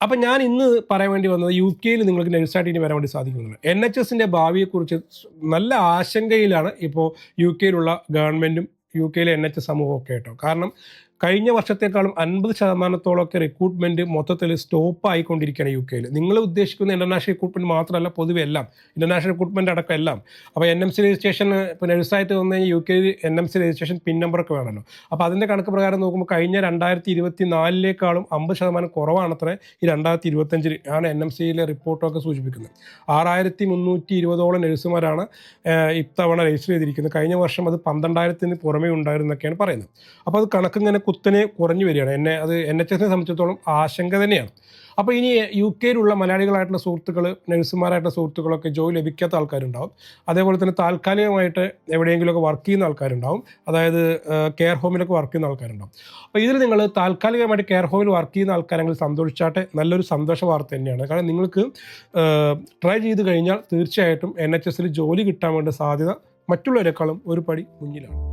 അപ്പം ഞാൻ ഇന്ന് പറയാൻ വേണ്ടി വന്നത് യു കെയിൽ നിങ്ങൾക്ക് നഴ്സായിട്ട് ഇനി വരാൻ വേണ്ടി സാധിക്കുന്നുണ്ട്. എൻ എച്ച് എസിന്റെ ഭാവിയെക്കുറിച്ച് നല്ല ആശങ്കയിലാണ് ഇപ്പോൾ യു കെയിലുള്ള ഗവൺമെന്റും യു കെയിലെ എൻ എച്ച് എസ് സമൂഹമൊക്കെ കേട്ടോ. കാരണം കഴിഞ്ഞ വർഷത്തെക്കാളും അൻപത് ശതമാനത്തോളമൊക്കെ റിക്രൂട്ട്മെന്റ് മൊത്തത്തിൽ സ്റ്റോപ്പ് ആയിക്കൊണ്ടിരിക്കുകയാണ് യു കെയിൽ നിങ്ങൾ ഉദ്ദേശിക്കുന്ന ഇന്റർനാഷണൽ റിക്രൂട്ട്മെന്റ് മാത്രമല്ല പൊതുവെ എല്ലാം. ഇന്റർനാഷണൽ റിക്രൂട്ട്മെന്റ് അടക്കം എല്ലാം. അപ്പോൾ എൻ എം സി രജിസ്ട്രേഷൻ ഇപ്പോൾ നഴ്സായിട്ട് വന്നു കഴിഞ്ഞാൽ യു കെയിൽ N M C registration pin നമ്പറൊക്കെ വേണമല്ലോ. അപ്പോൾ അതിന്റെ കണക്ക് പ്രകാരം നോക്കുമ്പോൾ കഴിഞ്ഞ രണ്ടായിരത്തി ഇരുപത്തി നാലിലേക്കാളും അമ്പത് ശതമാനം കുറവാണത്രേ ഈ രണ്ടായിരത്തി ഇരുപത്തഞ്ചിൽ ആണ് എൻ എം സിയിലെ റിപ്പോർട്ടൊക്കെ സൂചിപ്പിക്കുന്നത്. ആറായിരത്തി മുന്നൂറ്റി ഇരുപതോളം നഴ്സുമാരാണ് ഇത്തവണ രജിസ്റ്റർ ചെയ്തിരിക്കുന്നത്. കഴിഞ്ഞ വർഷം അത് പന്ത്രണ്ടായിരത്തിന് പുറമേ ഉണ്ടായിരുന്നൊക്കെയാണ് പറയുന്നത്. അപ്പോൾ അത് കണക്ക് ഇങ്ങനെ കുത്തനെ കുറഞ്ഞു വരികയാണ്. എന്നെ അത് എൻ എച്ച് എസിനെ സംബന്ധിച്ചിടത്തോളം ആശങ്ക തന്നെയാണ്. അപ്പോൾ ഇനി യു കെയിലുള്ള മലയാളികളായിട്ടുള്ള സുഹൃത്തുക്കൾ നഴ്സുമാരായിട്ടുള്ള സുഹൃത്തുക്കളൊക്കെ ജോലി ലഭിക്കാത്ത ആൾക്കാരുണ്ടാവും. അതേപോലെ തന്നെ താൽക്കാലികമായിട്ട് എവിടെയെങ്കിലുമൊക്കെ വർക്ക് ചെയ്യുന്ന ആൾക്കാരുണ്ടാവും. അതായത് കെയർ ഹോമിലൊക്കെ വർക്ക് ചെയ്യുന്ന ആൾക്കാരുണ്ടാവും. അപ്പോൾ ഇതിൽ നിങ്ങൾ താൽക്കാലികമായിട്ട് കെയർ ഹോമിൽ വർക്ക് ചെയ്യുന്ന ആൾക്കാരെങ്കിൽ സന്തോഷിച്ചാട്ടെ നല്ലൊരു സന്തോഷ വാർത്ത തന്നെയാണ്. കാരണം നിങ്ങൾക്ക് ട്രൈ ചെയ്ത് കഴിഞ്ഞാൽ തീർച്ചയായിട്ടും എൻ എച്ച് എസിൽ ജോലി കിട്ടാൻ വേണ്ട സാധ്യത മറ്റുള്ളവരെക്കാളും ഒരു പടി മുന്നിലാണ്.